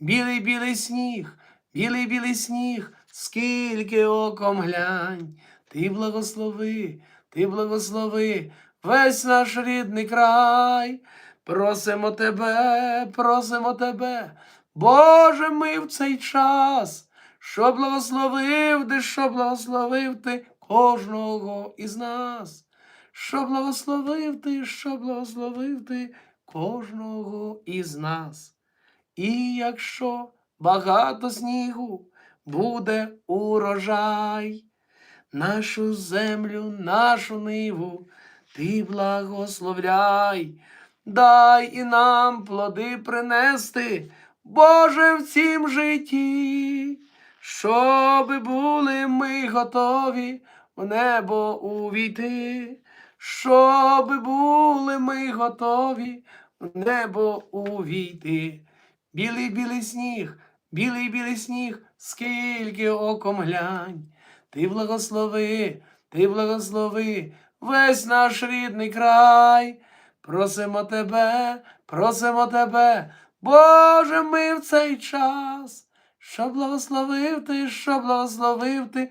Білий білий сніг, білий білий сніг, скільки оком глянь, ти благослови, ти благослови весь наш рідний край. Просимо тебе, просимо тебе, Боже, ми в цей час, що благословив ти, що благословив ти кожного із нас, що благословив ти, що благословив ти кожного із нас. І якщо багато снігу буде урожай, нашу землю, нашу ниву ти благословляй, дай і нам плоди принести, Боже, в цім житті, щоби були ми готові в небо увійти, щоби були ми готові в небо увійти. Білий білий сніг, білий білий сніг, скільки оком глянь. Ти благослови, ти благослови весь наш рідний край. Просимо тебе, просимо тебе, Боже, ми в цей час, що благословив ти, що благословив ти